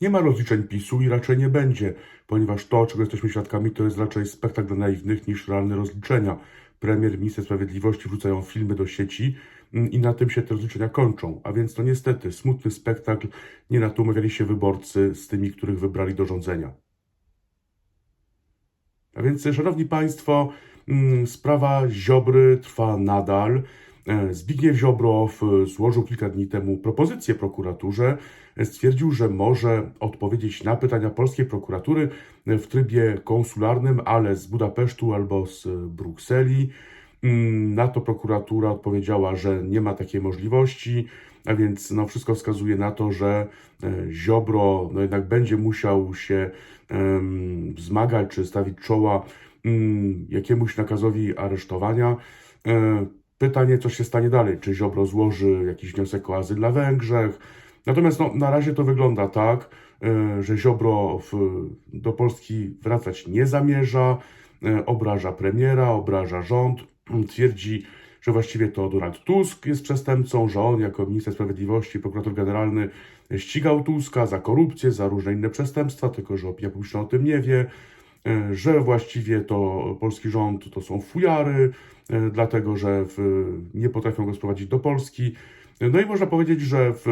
Nie ma rozliczeń PiSu i raczej nie będzie, ponieważ to, czego jesteśmy świadkami, to jest raczej spektakl naiwnych niż realne rozliczenia. Premier, minister sprawiedliwości wrzucają filmy do sieci mm, i na tym się te rozliczenia kończą. A więc to niestety smutny spektakl. Nie na to umawiali się wyborcy z tymi, których wybrali do rządzenia. A więc, szanowni państwo, mm, sprawa Ziobry trwa nadal. E, Zbigniew Ziobro w- złożył kilka dni temu propozycję prokuraturze. E, Stwierdził, że może odpowiedzieć na pytania polskiej prokuratury e, w trybie konsularnym, ale z Budapesztu albo z e, Brukseli. Mm, Na to prokuratura odpowiedziała, że nie ma takiej możliwości, a więc no, wszystko wskazuje na to, że e, Ziobro no, jednak będzie musiał się em, zmagać czy stawić czoła mm, jakiemuś nakazowi aresztowania. E, Pytanie, co się stanie dalej? Czy Ziobro złoży jakiś wniosek o azyl na Węgrzech? Natomiast no, na razie to wygląda tak, e, że Ziobro w, do Polski wracać nie zamierza, e, obraża premiera, obraża rząd, twierdzi, że właściwie to Donald Tusk jest przestępcą, że on jako minister sprawiedliwości, prokurator generalny ścigał Tuska za korupcję, za różne inne przestępstwa, tylko że opinia publiczna o tym nie wie, że właściwie to polski rząd to są fujary, e, dlatego że w, nie potrafią go sprowadzić do Polski. No i można powiedzieć, że w,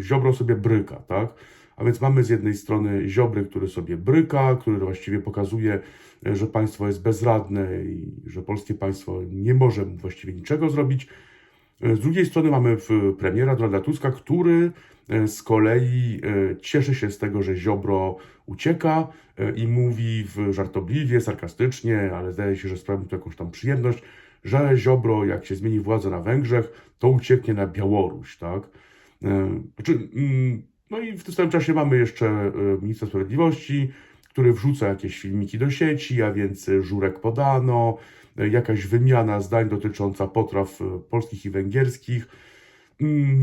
Ziobro sobie bryka, tak? A więc mamy z jednej strony Ziobry, który sobie bryka, który właściwie pokazuje, e, że państwo jest bezradne i że polskie państwo nie może właściwie niczego zrobić. E, Z drugiej strony mamy premiera Donalda Tuska, który e, z kolei e, cieszy się z tego, że Ziobro ucieka e, i mówi w żartobliwie, sarkastycznie, ale zdaje się, że sprawia mu to jakąś tam przyjemność, że Ziobro, jak się zmieni władza na Węgrzech, to ucieknie na Białoruś, tak? E, Znaczy, mm, no i w tym samym czasie mamy jeszcze e, ministra sprawiedliwości, który wrzuca jakieś filmiki do sieci, a więc e, żurek podano, e, jakaś wymiana zdań dotycząca potraw e, polskich i węgierskich.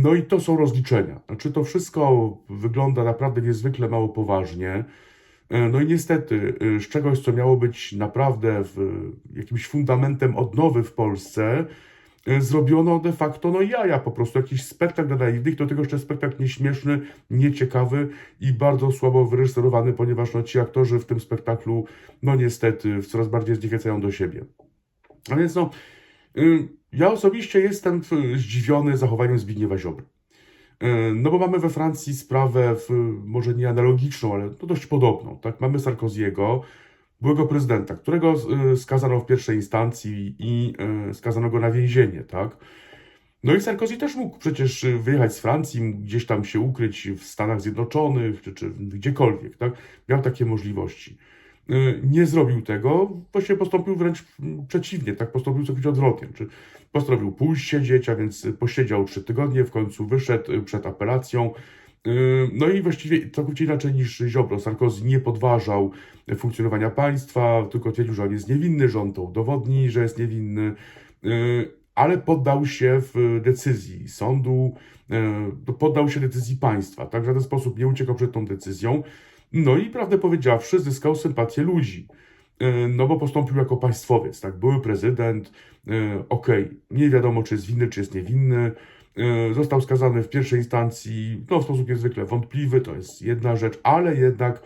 No i to są rozliczenia. Znaczy to wszystko wygląda naprawdę niezwykle mało poważnie. E, No i niestety, e, z czegoś, co miało być naprawdę jakimś fundamentem odnowy w Polsce, e, zrobiono de facto no jaja, po prostu jakiś spektakl dla naiwnych, do tego jeszcze spektakl nieśmieszny, nieciekawy i bardzo słabo wyreżyserowany, ponieważ no, ci aktorzy w tym spektaklu, no niestety, coraz bardziej zniechęcają do siebie. A więc no, ja osobiście jestem y, zdziwiony zachowaniem Zbigniewa Ziobry. Y, No bo mamy we Francji sprawę, w, może nie analogiczną, ale no dość podobną. Tak? Mamy Sarkoziego, byłego prezydenta, którego y, skazano w pierwszej instancji i skazano go na więzienie. Tak? No i Sarkozy też mógł przecież wyjechać z Francji, gdzieś tam się ukryć w Stanach Zjednoczonych, czy, czy gdziekolwiek. Tak? Miał takie możliwości. Y, Nie zrobił tego, właściwie postąpił wręcz mm, przeciwnie, tak postąpił całkowicie odwrotnie. Czy postanowił pójść siedzieć, a więc posiedział trzy tygodnie, w końcu wyszedł y, przed apelacją. Y, No i właściwie całkowicie inaczej niż Ziobro. Sarkozy nie podważał funkcjonowania państwa, tylko twierdził, że on jest niewinny, że on to udowodni, że jest niewinny, ale poddał się w decyzji sądu, y, poddał się decyzji państwa, tak? W żaden sposób nie uciekał przed tą decyzją. No i prawdę powiedziawszy, zyskał sympatię ludzi. Y, No bo postąpił jako państwowiec, tak? Były prezydent, y, okej, nie wiadomo, czy jest winny, czy jest niewinny. Y, Został skazany w pierwszej instancji, no w sposób niezwykle wątpliwy, to jest jedna rzecz, ale jednak,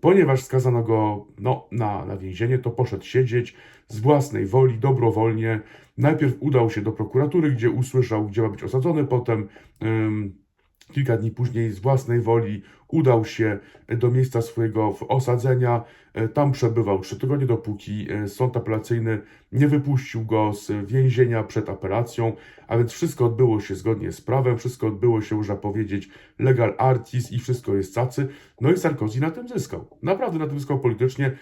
ponieważ skazano go no, na, na więzienie, to poszedł siedzieć z własnej woli, dobrowolnie. Najpierw udał się do prokuratury, gdzie usłyszał, gdzie ma być osadzony, potem ym, kilka dni później z własnej woli udał się do miejsca swojego osadzenia. E, Tam przebywał trzy tygodnie, dopóki e, sąd apelacyjny nie wypuścił go z więzienia przed apelacją, a więc wszystko odbyło się zgodnie z prawem, wszystko odbyło się, można powiedzieć, legal artis i wszystko jest cacy. No i Sarkozy na tym zyskał. Naprawdę na tym zyskał politycznie.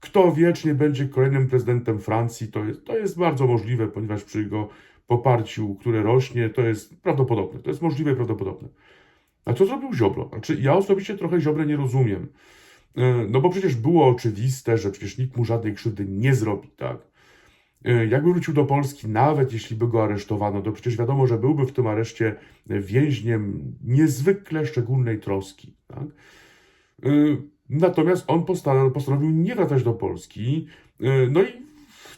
Kto wiecznie będzie kolejnym prezydentem Francji, to jest, to jest bardzo możliwe, ponieważ przy jego poparciu, które rośnie, to jest prawdopodobne. To jest możliwe i prawdopodobne. A co zrobił Ziobro? Znaczy, ja osobiście trochę Ziobrę nie rozumiem. E, No bo przecież było oczywiste, że przecież nikt mu żadnej krzywdy nie zrobi, tak? E, Jakby wrócił do Polski, nawet jeśli by go aresztowano, to przecież wiadomo, że byłby w tym areszcie więźniem niezwykle szczególnej troski, tak? E, Natomiast on postanowił, nie wracać do Polski, no i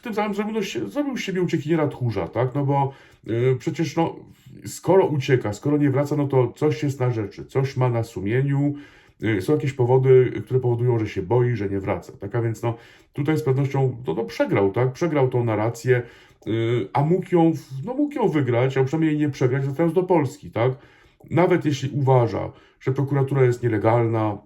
tym samym zrobił, no, zrobił z siebie uciekiniera tchórza, tak? No bo e, przecież no, skoro ucieka, skoro nie wraca, no to coś jest na rzeczy, coś ma na sumieniu, y, są jakieś powody, które powodują, że się boi, że nie wraca. Tak a więc no, tutaj z pewnością to, to przegrał, tak? Przegrał tą narrację, y, a mógł ją, no, mógł ją wygrać, a przynajmniej nie przegrać, wracając do Polski, tak? Nawet jeśli uważa, że prokuratura jest nielegalna,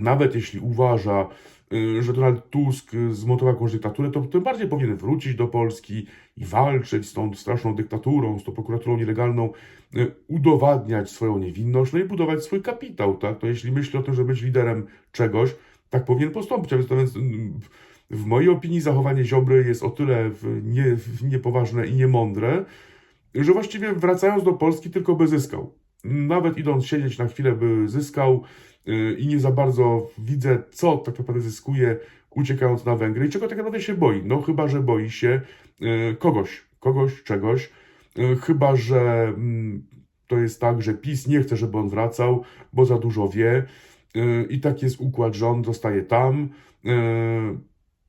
nawet jeśli uważa, y, że Donald Tusk y, zmontował jakąś dyktaturę, to tym bardziej powinien wrócić do Polski i walczyć z tą straszną dyktaturą, z tą prokuraturą nielegalną, y, udowadniać swoją niewinność, no i budować swój kapitał, tak? To jeśli myśli o tym, żeby być liderem czegoś, tak powinien postąpić. A więc, to więc w mojej opinii zachowanie Ziobry jest o tyle nie, niepoważne i niemądre, że właściwie wracając do Polski tylko by zyskał. Nawet idąc siedzieć na chwilę by zyskał i nie za bardzo widzę, co tak naprawdę zyskuje uciekając na Węgry i czego tak naprawdę się boi. No chyba, że boi się yy, kogoś, kogoś, czegoś. Yy, Chyba, że mm, to jest tak, że PiS nie chce, żeby on wracał, bo za dużo wie i tak jest układ, że on zostaje tam.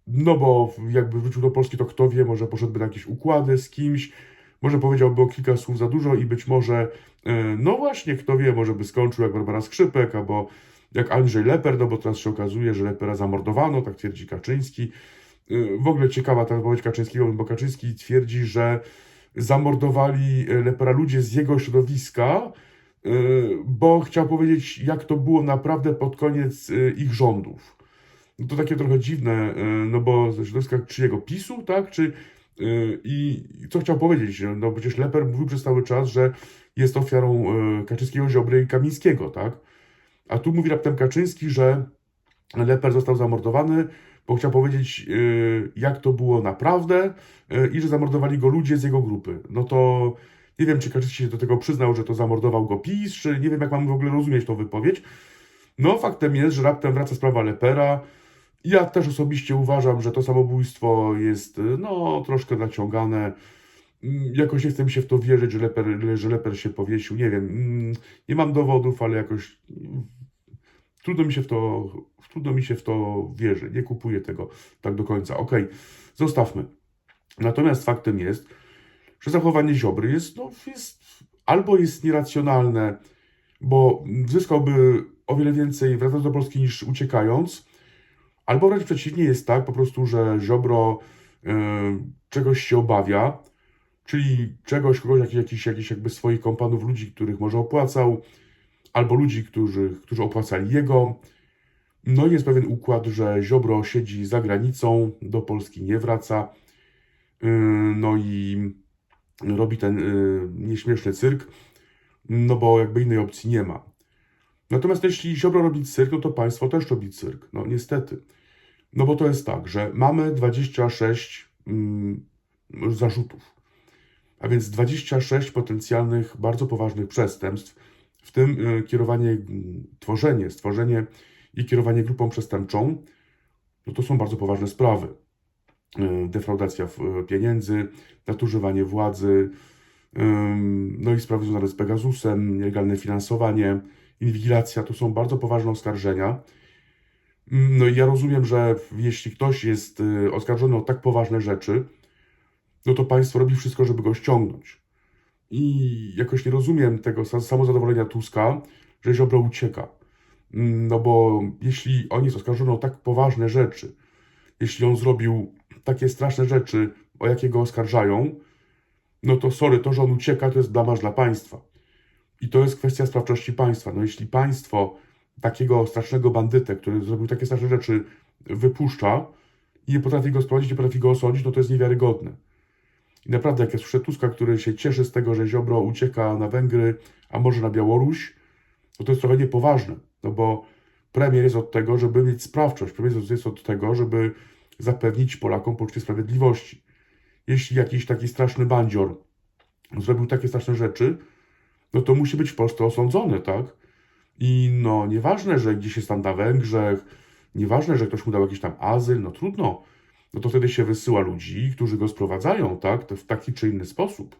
No bo jakby wrócił do Polski, to kto wie, może poszedłby na jakieś układy z kimś, może powiedziałby o kilka słów za dużo i być może, e, no właśnie, kto wie, może by skończył jak Barbara Skrzypek, albo jak Andrzej Leper, no bo teraz się okazuje, że Lepera zamordowano, tak twierdzi Kaczyński. E, W ogóle ciekawa ta wypowiedź Kaczyńskiego, bo Kaczyński twierdzi, że zamordowali e, Lepera ludzie z jego środowiska, bo chciał powiedzieć, jak to było naprawdę pod koniec ich rządów. No to takie trochę dziwne, no bo ze środowiska czyjego PiSu, tak? Czy, I co chciał powiedzieć? No przecież Leper mówił przez cały czas, że jest ofiarą e, Kaczyńskiego, Ziobry i Kamińskiego, tak? A tu mówi raptem Kaczyński, że Leper został zamordowany, bo chciał powiedzieć, e, jak to było naprawdę i że zamordowali go ludzie z jego grupy. No to nie wiem, czy Kaczyński się do tego przyznał, że to zamordował go PiS, czy nie wiem, jak mam w ogóle rozumieć tą wypowiedź. No, faktem jest, że raptem wraca sprawa Lepera. Ja też osobiście uważam, że to samobójstwo jest, y, no, troszkę naciągane. Mm, Jakoś nie chce mi się w to wierzyć, że Leper, że Leper się powiesił. Nie wiem, mm, nie mam dowodów, ale jakoś mm, trudno mi się w to, trudno mi się w to wierzy. Nie kupuję tego tak do końca. Okej, zostawmy. Natomiast faktem jest, że zachowanie Ziobry jest, no, jest albo jest nieracjonalne, bo zyskałby o wiele więcej wracając do Polski niż uciekając, albo wręcz przeciwnie jest tak po prostu, że Ziobro e, czegoś się obawia, czyli czegoś, kogoś, jakichś, jakichś jakby swoich kompanów, ludzi, których może opłacał, albo ludzi, którzy, którzy opłacali jego. No i jest pewien układ, że Ziobro siedzi za granicą, do Polski nie wraca, Yy, no i robi ten yy, nieśmieszny cyrk, no bo jakby innej opcji nie ma. Natomiast jeśli Ziobro robi cyrk, no to państwo też robi cyrk. No niestety. No bo to jest tak, że mamy 26 mm, zarzutów, a więc 26 potencjalnych, bardzo poważnych przestępstw, w tym y, kierowanie, mm, tworzenie, stworzenie i kierowanie grupą przestępczą, no to są bardzo poważne sprawy. Y, Defraudacja y, pieniędzy, nadużywanie władzy, no i sprawy związane z Pegasusem, nielegalne finansowanie, inwigilacja, to są bardzo poważne oskarżenia. No i ja rozumiem, że jeśli ktoś jest y, oskarżony o tak poważne rzeczy, no to państwo robi wszystko, żeby go ściągnąć. I jakoś nie rozumiem tego sa- samozadowolenia Tuska, że Ziobro ucieka. Mm, No bo jeśli on jest oskarżony o tak poważne rzeczy, jeśli on zrobił takie straszne rzeczy, o jakie go oskarżają, no to sorry, to, że on ucieka, to jest blamaż dla państwa. I to jest kwestia sprawczości państwa. No jeśli państwo takiego strasznego bandytę, który zrobił takie straszne rzeczy, wypuszcza i nie potrafi go sprowadzić, nie potrafi go osądzić, no to jest niewiarygodne. I naprawdę, jak ja słyszę Tuska, który się cieszy z tego, że Ziobro ucieka na Węgry, a może na Białoruś, no to jest trochę niepoważne. No bo premier jest od tego, żeby mieć sprawczość. Premier jest od tego, żeby zapewnić Polakom poczucie sprawiedliwości. Jeśli jakiś taki straszny bandzior zrobił takie straszne rzeczy, no to musi być w Polsce osądzony, tak? I no, nieważne, że gdzieś jest tam na Węgrzech, nieważne, że ktoś mu dał jakiś tam azyl, no trudno. No to wtedy się wysyła ludzi, którzy go sprowadzają, tak? W taki czy inny sposób.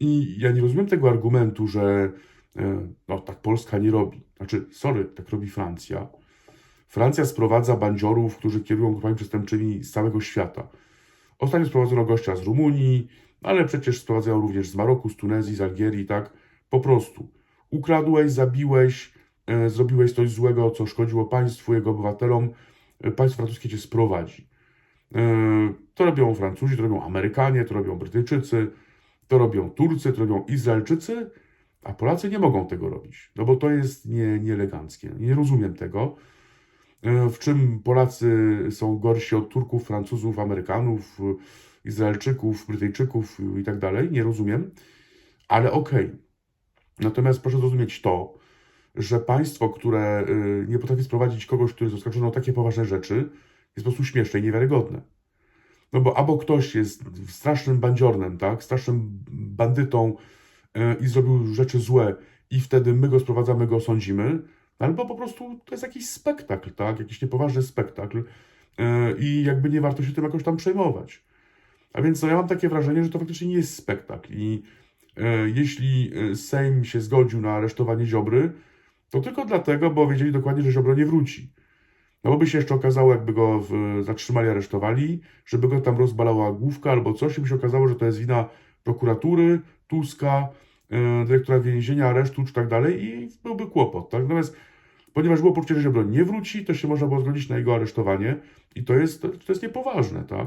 I ja nie rozumiem tego argumentu, że e, no tak Polska nie robi. Znaczy, sorry, tak robi Francja. Francja sprowadza bandziorów, którzy kierują grupami przestępczymi z całego świata. Ostatnio sprowadzono gościa z Rumunii, ale przecież sprowadzają również z Maroku, z Tunezji, z Algierii, tak? Po prostu. Ukradłeś, zabiłeś, e, zrobiłeś coś złego, co szkodziło państwu, jego obywatelom, e, państwo francuskie cię sprowadzi. E, To robią Francuzi, to robią Amerykanie, to robią Brytyjczycy, to robią Turcy, to robią Izraelczycy, a Polacy nie mogą tego robić, no bo to jest nie, nieeleganckie. Nie rozumiem tego, w czym Polacy są gorsi od Turków, Francuzów, Amerykanów, Izraelczyków, Brytyjczyków i tak dalej. Nie rozumiem, ale okej. Natomiast proszę zrozumieć to, że państwo, które y, nie potrafi sprowadzić kogoś, który jest oskarżony o takie poważne rzeczy, jest po prostu śmieszne i niewiarygodne. No bo albo ktoś jest strasznym bandziornem, tak, strasznym bandytą y, i zrobił rzeczy złe i wtedy my go sprowadzamy, go sądzimy, albo po prostu to jest jakiś spektakl, tak, jakiś niepoważny spektakl y, i jakby nie warto się tym jakoś tam przejmować. A więc no, ja mam takie wrażenie, że to faktycznie nie jest spektakl i jeśli e, Sejm się zgodził na aresztowanie Ziobry, to tylko dlatego, bo wiedzieli dokładnie, że Ziobro nie wróci. No bo by się jeszcze okazało, jakby go zatrzymali, aresztowali, żeby go tam rozbalała główka albo coś i by się okazało, że to jest wina prokuratury, Tuska, e, dyrektora więzienia, aresztu czy tak dalej i byłby kłopot, tak? Natomiast ponieważ było poczucie, że Ziobro nie wróci, to się można było zgodzić na jego aresztowanie i to jest, to jest niepoważne, tak?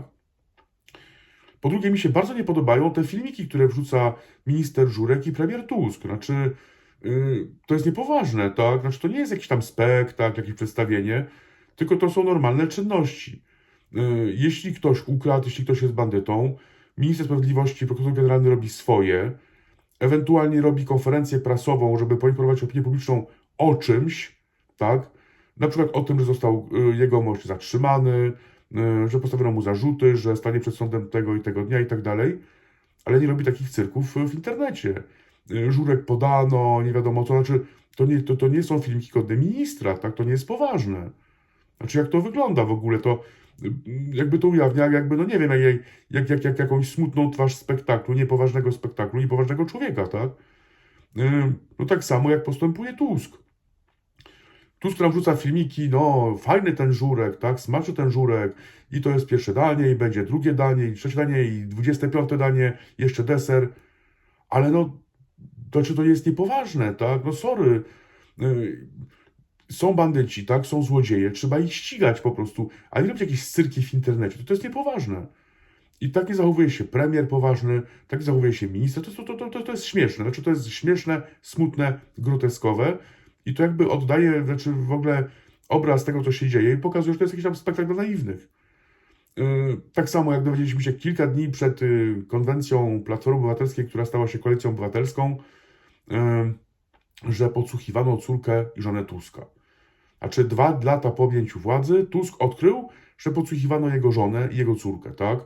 Po drugie, mi się bardzo nie podobają te filmiki, które wrzuca minister Żurek i premier Tusk. Znaczy, yy, to jest niepoważne, tak? Znaczy, to nie jest jakiś tam spektakl, jakieś przedstawienie, tylko to są normalne czynności. Yy, jeśli ktoś ukradł, jeśli ktoś jest bandytą, minister sprawiedliwości, prokurator generalny robi swoje, ewentualnie robi konferencję prasową, żeby poinformować opinię publiczną o czymś, tak? Na przykład o tym, że został yy, jego mąż zatrzymany, że postawiono mu zarzuty, że stanie przed sądem tego i tego dnia i tak dalej, ale nie robi takich cyrków w internecie. Y, Żurek podano, nie wiadomo co, znaczy to nie, to, to nie są filmiki godne ministra, tak? To nie jest poważne. Znaczy jak to wygląda w ogóle, to jakby to ujawnia, jakby, no nie wiem, jak, jak, jak, jak jakąś smutną twarz spektaklu, niepoważnego spektaklu, niepoważnego człowieka, tak? No tak samo jak postępuje Tusk. Tusk nam wrzuca filmiki, no fajny ten żurek, tak, smaczy ten żurek i to jest pierwsze danie i będzie drugie danie i trzecie danie i dwudzieste piąte danie, jeszcze deser, ale no, to czy to jest niepoważne, tak, no sorry, Yy, są bandyci, tak, są złodzieje, trzeba ich ścigać po prostu, a nie robić jakieś cyrki w internecie, to, to jest niepoważne. I tak nie zachowuje się premier poważny, tak nie zachowuje się minister, to, to, to, to, to jest śmieszne, znaczy to jest śmieszne, smutne, groteskowe, i to jakby oddaje, znaczy w ogóle obraz tego, co się dzieje i pokazuje, że to jest jakiś tam spektakl naiwnych. Yy, Tak samo jak dowiedzieliśmy się kilka dni przed y, konwencją Platformy Obywatelskiej, która stała się koalicją obywatelską, yy, że podsłuchiwano córkę i żonę Tuska. Znaczy dwa lata po objęciu władzy Tusk odkrył, że podsłuchiwano jego żonę i jego córkę, tak?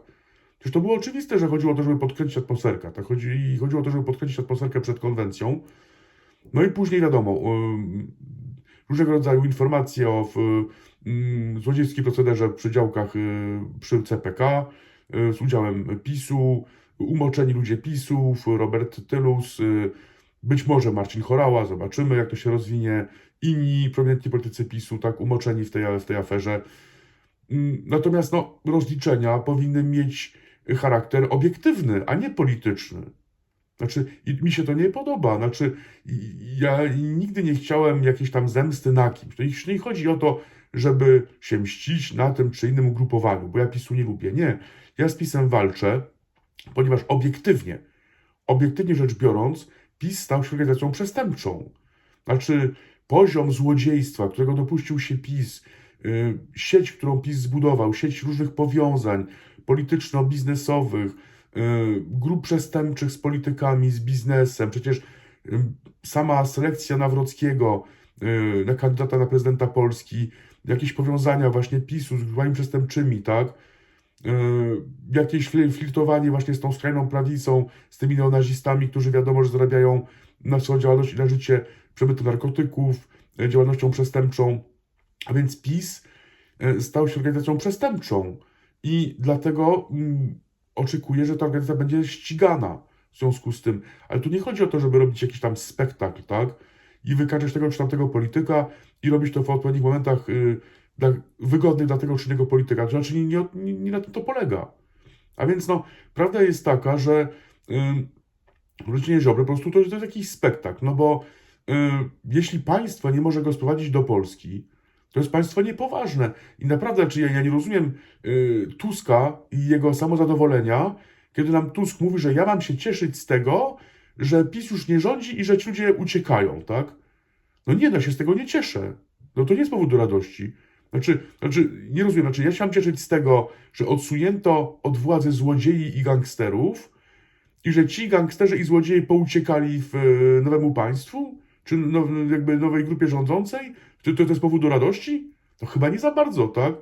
Przecież to było oczywiste, że chodziło o to, żeby podkręcić atmosferkę, tak? Chodzi, chodziło o to, żeby podkręcić atmosferkę przed konwencją. No i później wiadomo, ym, różnego rodzaju informacje o ym, złodziejskim procederze przy działkach y, przy CPK y, z udziałem PiSu, umoczeni ludzie PiSów, Robert Tylus, y, być może Marcin Chorała, zobaczymy jak to się rozwinie, inni prominentni politycy PiSu, tak, umoczeni w tej, w tej aferze. Ym, Natomiast no, rozliczenia powinny mieć charakter obiektywny, a nie polityczny. Znaczy, i mi się to nie podoba. Znaczy, ja nigdy nie chciałem jakiejś tam zemsty na kimś. To nie, chodzi o to, żeby się mścić na tym czy innym ugrupowaniu, bo ja PiSu nie lubię. Nie. Ja z PiSem walczę, ponieważ obiektywnie, obiektywnie rzecz biorąc, PiS stał się organizacją przestępczą. Znaczy, poziom złodziejstwa, którego dopuścił się PiS, y, sieć, którą PiS zbudował, sieć różnych powiązań polityczno-biznesowych, grup przestępczych z politykami, z biznesem. Przecież y, sama selekcja Nawrockiego y, na kandydata na prezydenta Polski, jakieś powiązania właśnie PiSu z grupami przestępczymi, tak? Y, Jakieś fli- flirtowanie właśnie z tą skrajną prawicą, z tymi neonazistami, którzy wiadomo, że zarabiają na swoją działalność i na życie przemytu narkotyków, y, działalnością przestępczą. A więc PiS y, stał się organizacją przestępczą i dlatego oczekuję, że ta organizacja będzie ścigana w związku z tym. Ale tu nie chodzi o to, żeby robić jakiś tam spektakl, tak? I wykaczać tego czy tamtego polityka i robić to w odpowiednich momentach y, dla, wygodnych dla tego czy innego polityka. To znaczy nie, nie, nie, nie na tym to polega. A więc no, prawda jest taka, że y, wrócenie Ziobry po prostu to, to jest jakiś spektakl, no bo jeśli państwo nie może go sprowadzić do Polski, to jest państwo niepoważne. I naprawdę, czy ja, ja nie rozumiem y, Tuska i jego samozadowolenia, kiedy nam Tusk mówi, że ja mam się cieszyć z tego, że PiS już nie rządzi i że ci ludzie uciekają, tak? No nie, no się z tego nie cieszę. No to nie jest powód do radości. Znaczy, znaczy, nie rozumiem, znaczy ja się mam cieszyć z tego, że odsunięto od władzy złodziei i gangsterów i że ci gangsterzy i złodzieje pouciekali w e, nowemu państwu, czy no, jakby nowej grupie rządzącej, to, to, to jest powód do radości? To chyba nie za bardzo, tak?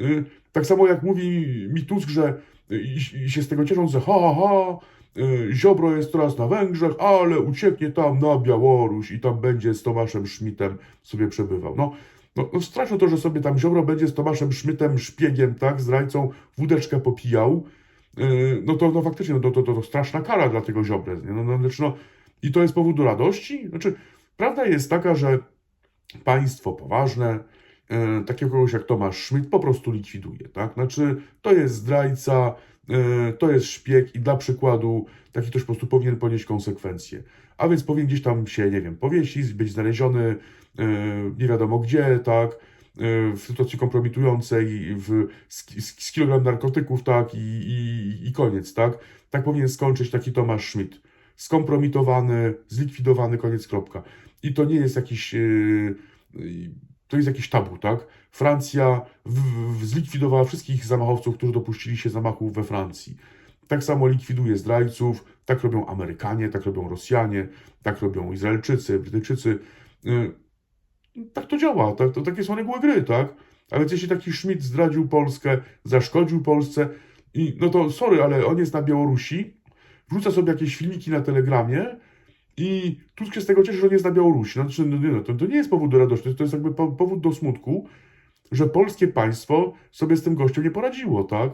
Y, Tak samo jak mówi mi Tusk, że y, i, się z tego cieszą, że ha, ha, ha, y, Ziobro jest teraz na Węgrzech, ale ucieknie tam na Białoruś i tam będzie z Tomaszem Szmitem sobie przebywał. No, no, no straszne to, że sobie tam Ziobro będzie z Tomaszem Szmytem, szpiegiem, tak, zdrajcą, wódeczkę popijał, Yy, no to no faktycznie no to, to, to, to straszna kara dla tego Ziobry. No, no, znaczy, no, I to jest powód do radości? Znaczy, prawda jest taka, że państwo poważne, e, takiego kogoś jak Tomasz Schmidt po prostu likwiduje, tak? Znaczy, to jest zdrajca, e, to jest szpieg i dla przykładu taki ktoś po prostu powinien ponieść konsekwencje. A więc powinien gdzieś tam się, nie wiem, powiesić, być znaleziony e, nie wiadomo gdzie, tak? W sytuacji kompromitującej, w, z, z, z kilogram narkotyków, tak? I, i, I koniec, tak? Tak powinien skończyć taki Tomasz Schmidt. Skompromitowany, zlikwidowany, koniec, kropka. I to nie jest jakiś, e, to jest jakiś tabu, tak? Francja w, w, zlikwidowała wszystkich zamachowców, którzy dopuścili się zamachów we Francji. Tak samo likwiduje zdrajców, tak robią Amerykanie, tak robią Rosjanie, tak robią Izraelczycy, Brytyjczycy. Y, Tak to działa, tak, to, takie są reguły gry, tak? A więc jeśli taki Schmidt zdradził Polskę, zaszkodził Polsce, i, no to sorry, ale on jest na Białorusi, wrzuca sobie jakieś filmiki na Telegramie i Tusk się z tego cieszy, że on jest na Białorusi. Znaczy, no, nie, no, to, to nie jest powód do radości, to jest jakby po, powód do smutku, że polskie państwo sobie z tym gościem nie poradziło, tak?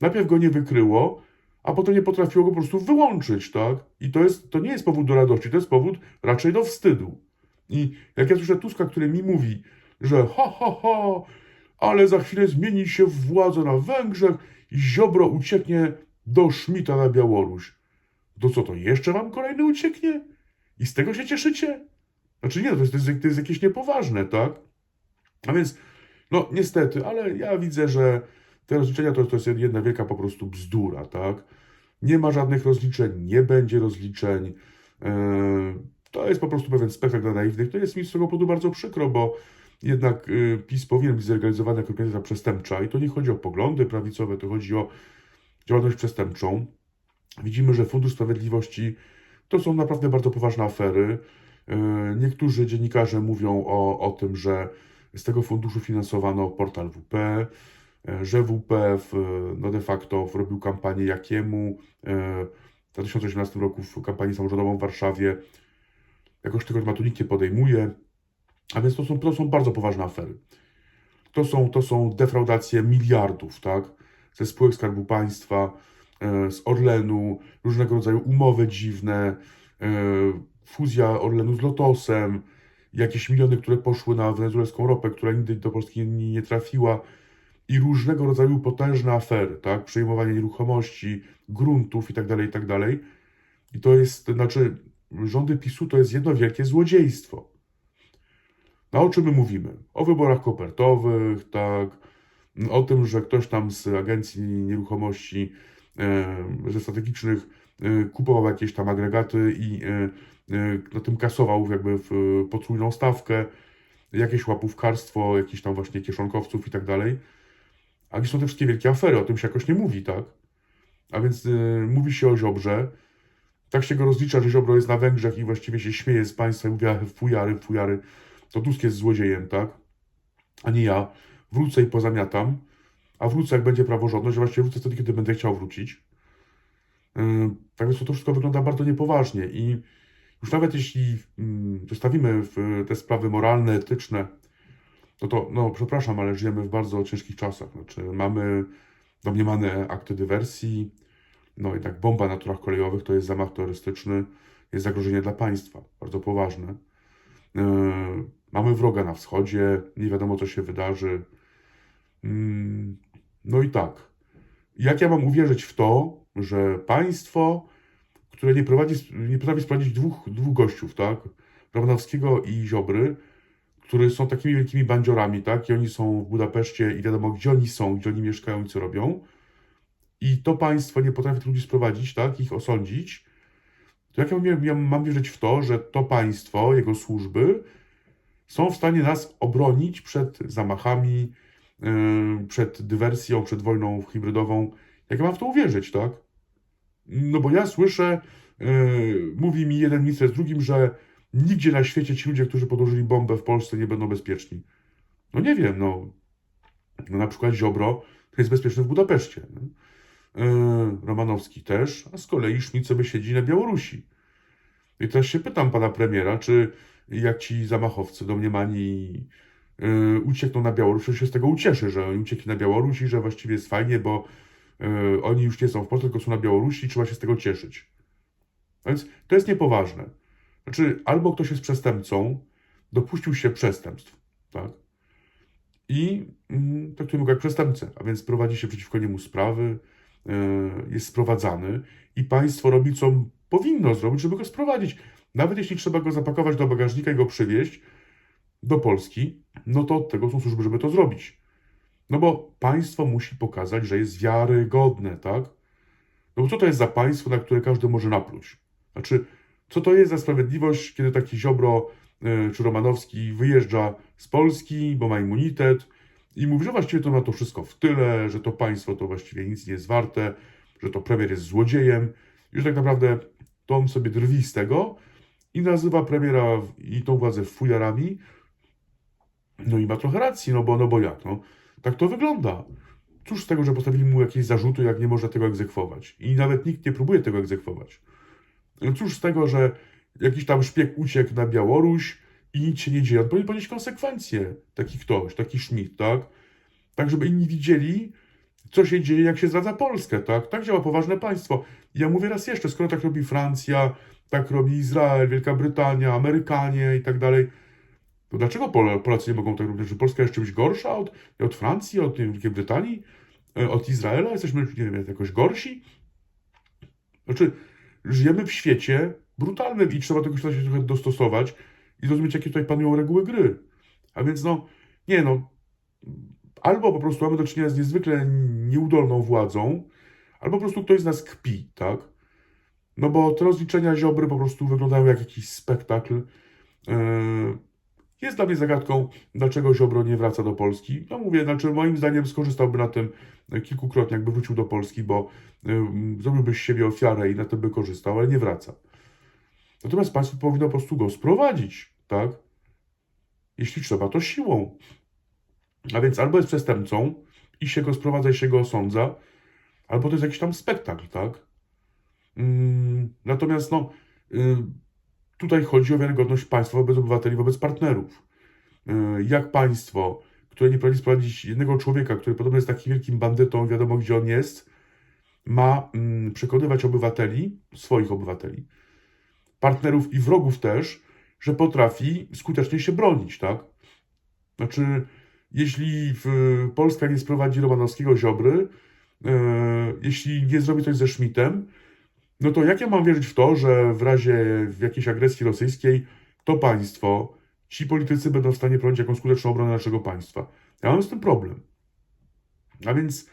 Najpierw go nie wykryło, a potem nie potrafiło go po prostu wyłączyć, tak? I to, jest, to nie jest powód do radości, to jest powód raczej do wstydu. I jak ja słyszę Tuska, który mi mówi, że ha, ha, ha, ale za chwilę zmieni się władza na Węgrzech i Ziobro ucieknie do Szmita na Białoruś. To co, to jeszcze wam kolejny ucieknie? I z tego się cieszycie? Znaczy nie, to jest, to jest, to jest jakieś niepoważne, tak? A więc, no niestety, ale ja widzę, że te rozliczenia to, to jest jedna wielka po prostu bzdura, tak? Nie ma żadnych rozliczeń, nie będzie rozliczeń. Yy, to jest po prostu pewien spektakl dla naiwnych. To jest mi z tego powodu bardzo przykro, bo jednak yy, PiS powinien być zlegalizowany jako organizacja przestępcza i to nie chodzi o poglądy prawicowe, to chodzi o działalność przestępczą. Widzimy, że Fundusz Sprawiedliwości to są naprawdę bardzo poważne afery. Yy, Niektórzy dziennikarze mówią o, o tym, że z tego funduszu finansowano portal WP, e, że WP w, no de facto robił kampanię Jakiemu e, w 2018 roku w kampanii samorządową w Warszawie. Jakoś tego tematu nikt nie podejmuje. A więc to są, to są bardzo poważne afery. To są, to są defraudacje miliardów, tak? Ze spółek Skarbu Państwa, e, z Orlenu, różnego rodzaju umowy dziwne, e, fuzja Orlenu z Lotosem, jakieś miliony, które poszły na wenezuelską ropę, która nigdy do Polski nie, trafiła i różnego rodzaju potężne afery, tak? Przejmowanie nieruchomości, gruntów i tak dalej, i tak. I to jest, znaczy, rządy PiSu to jest jedno wielkie złodziejstwo. No o czym my mówimy? O wyborach kopertowych, tak, o tym, że ktoś tam z agencji nieruchomości, e, ze strategicznych e, kupował jakieś tam agregaty i e, e, na tym kasował jakby w e, potrójną stawkę, jakieś łapówkarstwo, jakieś tam właśnie kieszonkowców i tak dalej. A gdzie są te wszystkie wielkie afery? O tym się jakoś nie mówi, tak? A więc y, mówi się o Ziobrze. Tak się go rozlicza, że Ziobro jest na Węgrzech i właściwie się śmieje z państwa i mówi, "Ach, fujary, fujary. To Tusk jest złodziejem, tak? A nie ja. Wrócę i pozamiatam. A wrócę, jak będzie praworządność, właściwie wrócę wtedy, kiedy będę chciał wrócić. Yy, tak więc to, wszystko wygląda bardzo niepoważnie i już nawet jeśli mm, zostawimy te sprawy moralne, etyczne, no to, no przepraszam, ale żyjemy w bardzo ciężkich czasach. Znaczy, mamy domniemane akty dywersji, no jednak bomba na torach kolejowych to jest zamach terrorystyczny, jest zagrożenie dla państwa, bardzo poważne. Yy, mamy wroga na wschodzie, nie wiadomo co się wydarzy. Mm, No i tak. Jak ja mam uwierzyć w to, że państwo, które nie, prowadzi, nie potrafi sprowadzić dwóch, dwóch gościów, tak? Romanowskiego i Ziobry, którzy są takimi wielkimi bandziorami, tak? I oni są w Budapeszcie i wiadomo, gdzie oni są, gdzie oni mieszkają i co robią. I to państwo nie potrafi tych ludzi sprowadzić, tak? Ich osądzić. To jak ja mam, ja mam wierzyć w to, że to państwo, jego służby są w stanie nas obronić przed zamachami, przed dywersją, przed wojną hybrydową. Jak ja mam w to uwierzyć, tak? No bo ja słyszę, yy, mówi mi jeden minister z drugim, że nigdzie na świecie ci ludzie, którzy podłożyli bombę w Polsce, nie będą bezpieczni. No nie wiem, no. no na przykład Ziobro jest bezpieczny w Budapeszcie. Yy, Romanowski też, a z kolei Szmit sobie siedzi na Białorusi. I teraz się pytam pana premiera, czy jak ci zamachowcy domniemani uciekną na Białoruś, to się z tego ucieszy, że oni uciekli na Białoruś i że właściwie jest fajnie, bo yy, oni już nie są w Polsce, tylko są na Białorusi i trzeba się z tego cieszyć. Więc to jest niepoważne. Znaczy, albo ktoś jest przestępcą, dopuścił się przestępstw, tak? I mm, traktujemy go jak przestępcę, a więc prowadzi się przeciwko niemu sprawy, yy, jest sprowadzany i państwo robi, co powinno zrobić, żeby go sprowadzić. Nawet jeśli trzeba go zapakować do bagażnika i go przywieźć do Polski, no to od tego są służby, żeby to zrobić. No bo państwo musi pokazać, że jest wiarygodne, tak? No bo co to jest za państwo, na które każdy może napluć? Znaczy, co to jest za sprawiedliwość, kiedy taki Ziobro y, czy Romanowski wyjeżdża z Polski, bo ma immunitet i mówi, że właściwie to ma to wszystko w tyle, że to państwo to właściwie nic nie jest warte, że to premier jest złodziejem i że tak naprawdę to on sobie drwi z tego i nazywa premiera i tą władzę fujarami. No i ma trochę racji, no bo, no bo jak, no. Tak to wygląda. Cóż z tego, że postawili mu jakieś zarzuty, jak nie można tego egzekwować. I nawet nikt nie próbuje tego egzekwować. Cóż z tego, że jakiś tam szpieg uciekł na Białoruś i nic się nie dzieje. On powinien ponieść konsekwencje. Taki ktoś, taki Schmidt, tak? Tak, żeby inni widzieli, co się dzieje, jak się zdradza Polskę, tak? Tak działa poważne państwo. Ja mówię raz jeszcze, skoro tak robi Francja, tak robi Izrael, Wielka Brytania, Amerykanie i tak dalej, to dlaczego Pol- Polacy nie mogą tak robić? Że Polska jest czymś gorsza od, od Francji, od Wielkiej Brytanii, e, od Izraela? Jesteśmy, nie wiem, jakoś gorsi? Znaczy, żyjemy w świecie brutalnym i trzeba tego się trochę dostosować i zrozumieć, jakie tutaj panują reguły gry. A więc no, nie no, albo po prostu mamy do czynienia z niezwykle nieudolną władzą, albo po prostu ktoś z nas kpi, tak? No bo te rozliczenia Ziobry po prostu wyglądają jak jakiś spektakl. Yy, Jest dla mnie zagadką, dlaczego Ziobro nie wraca do Polski. No mówię, znaczy moim zdaniem skorzystałby na tym kilkukrotnie, jakby wrócił do Polski, bo yy, zrobiłby z siebie ofiarę i na tym by korzystał, ale nie wraca. Natomiast państwo powinno po prostu go sprowadzić, tak? Jeśli trzeba, to siłą. A więc albo jest przestępcą i się go sprowadza i się go osądza, albo to jest jakiś tam spektakl, tak? Natomiast no, y, tutaj chodzi o wiarygodność państwa wobec obywateli, wobec partnerów. Y, jak państwo, które nie potrafi sprowadzić jednego człowieka, który podobno jest takim wielkim bandytą, wiadomo gdzie on jest, ma mm, przekonywać obywateli, swoich obywateli, partnerów i wrogów też, że potrafi skutecznie się bronić, tak? Znaczy, jeśli Polska nie sprowadzi Romanowskiego Ziobry, e, jeśli nie zrobi coś ze Schmidtem, no to jak ja mam wierzyć w to, że w razie jakiejś agresji rosyjskiej to państwo, ci politycy będą w stanie prowadzić jakąś skuteczną obronę naszego państwa? Ja mam z tym problem. A więc,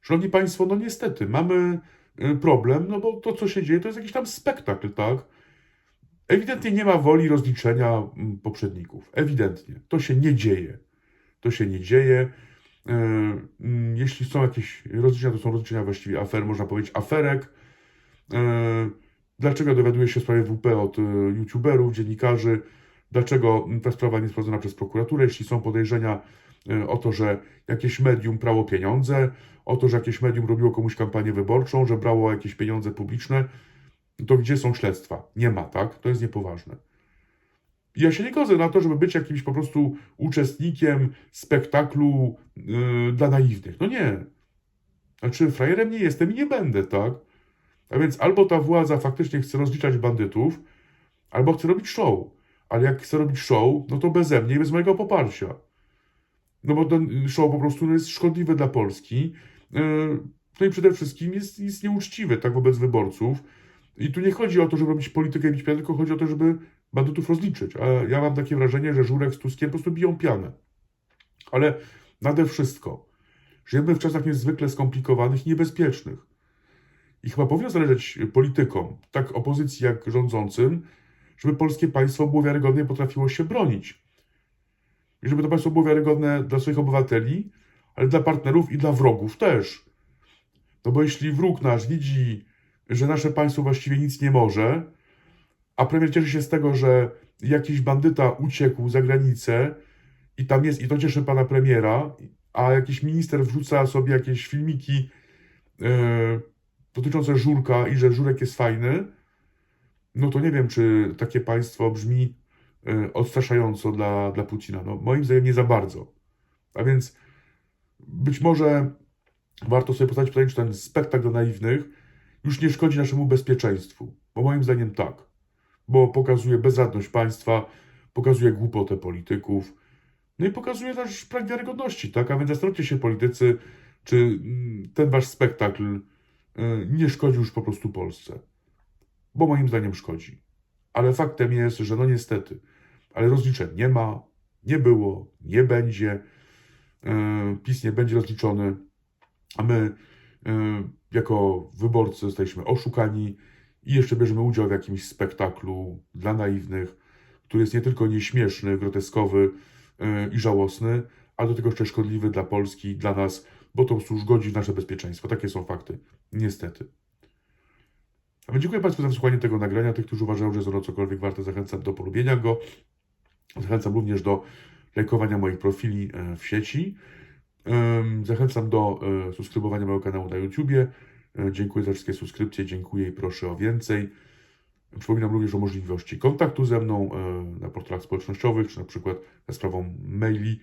szanowni państwo, no niestety, mamy y, problem, no bo to, co się dzieje, to jest jakiś tam spektakl, tak? Ewidentnie nie ma woli rozliczenia mm, poprzedników. Ewidentnie. To się nie dzieje. To się nie dzieje. E, mm, Jeśli są jakieś rozliczenia, to są rozliczenia właściwie afer, można powiedzieć aferek. E, Dlaczego dowiaduje się o sprawie WP od e, youtuberów, dziennikarzy? Dlaczego ta sprawa nie jest prowadzona przez prokuraturę? Jeśli są podejrzenia e, o to, że jakieś medium prało pieniądze, o to, że jakieś medium robiło komuś kampanię wyborczą, że brało jakieś pieniądze publiczne, to gdzie są śledztwa? Nie ma, tak? To jest niepoważne. Ja się nie godzę na to, żeby być jakimś po prostu uczestnikiem spektaklu yy, dla naiwnych. No nie. Znaczy, frajerem nie jestem i nie będę, tak? A więc albo ta władza faktycznie chce rozliczać bandytów, albo chce robić show. Ale jak chce robić show, no to beze mnie i bez mojego poparcia. No bo ten show po prostu jest szkodliwy dla Polski. Yy, No i przede wszystkim jest, jest nieuczciwy, tak, wobec wyborców. I tu nie chodzi o to, żeby robić politykę i bić pianę, tylko chodzi o to, żeby bandytów rozliczyć. A ja mam takie wrażenie, że Żurek z Tuskiem po prostu biją pianę. Ale nade wszystko, żyjemy w czasach niezwykle skomplikowanych i niebezpiecznych. I chyba powinno zależeć politykom, tak opozycji jak rządzącym, żeby polskie państwo było wiarygodne i potrafiło się bronić. I żeby to państwo było wiarygodne dla swoich obywateli, ale dla partnerów i dla wrogów też. No bo jeśli wróg nasz widzi, że nasze państwo właściwie nic nie może, a premier cieszy się z tego, że jakiś bandyta uciekł za granicę i tam jest, i to cieszy pana premiera, a jakiś minister wrzuca sobie jakieś filmiki e, dotyczące Żurka i że Żurek jest fajny, no to nie wiem, czy takie państwo brzmi e, odstraszająco dla, dla Putina. No, moim zdaniem nie za bardzo. A więc być może warto sobie postawić pytanie, czy ten spektakl dla naiwnych już nie szkodzi naszemu bezpieczeństwu. Bo moim zdaniem tak. Bo pokazuje bezradność państwa, pokazuje głupotę polityków, no i pokazuje też brak wiarygodności, tak? A więc zastanówcie się politycy, czy mm, ten wasz spektakl nie szkodzi już po prostu Polsce. Bo moim zdaniem szkodzi. Ale faktem jest, że no niestety, ale rozliczeń nie ma, nie było, nie będzie. Y, PiS nie będzie rozliczony, a my y, jako wyborcy zostaliśmy oszukani i jeszcze bierzemy udział w jakimś spektaklu dla naiwnych, który jest nie tylko nieśmieszny, groteskowy i żałosny, ale do tego jeszcze szkodliwy dla Polski, dla nas, bo to prostu szkodzi w nasze bezpieczeństwo. Takie są fakty. Niestety. A więc dziękuję Państwu za wysłuchanie tego nagrania. Tych, którzy uważają, że jest ono cokolwiek warte, zachęcam do polubienia go. Zachęcam również do lajkowania moich profili e, w sieci. Zachęcam do e, subskrybowania mojego kanału na YouTubie. E, Dziękuję za wszystkie subskrypcje, dziękuję i proszę o więcej. Przypominam również o możliwości kontaktu ze mną na portalach społecznościowych, czy na przykład za sprawą maili.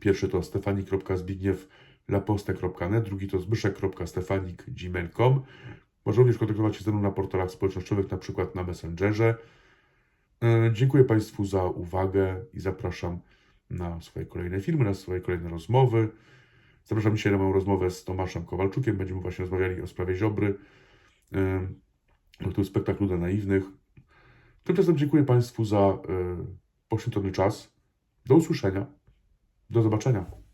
Pierwszy to stefanik.zbigniew.laposte.net, drugi to zbyszek.stefanik.gmail.com. Można również kontaktować się ze mną na portalach społecznościowych, na przykład na Messengerze. E, Dziękuję Państwu za uwagę i zapraszam na swoje kolejne filmy, na swoje kolejne rozmowy. Zapraszam dzisiaj na moją rozmowę z Tomaszem Kowalczukiem. Będziemy właśnie rozmawiali o sprawie Ziobry, em, o tym spektaklu dla naiwnych. Tymczasem dziękuję Państwu za e, poświęcony czas. Do usłyszenia. Do zobaczenia.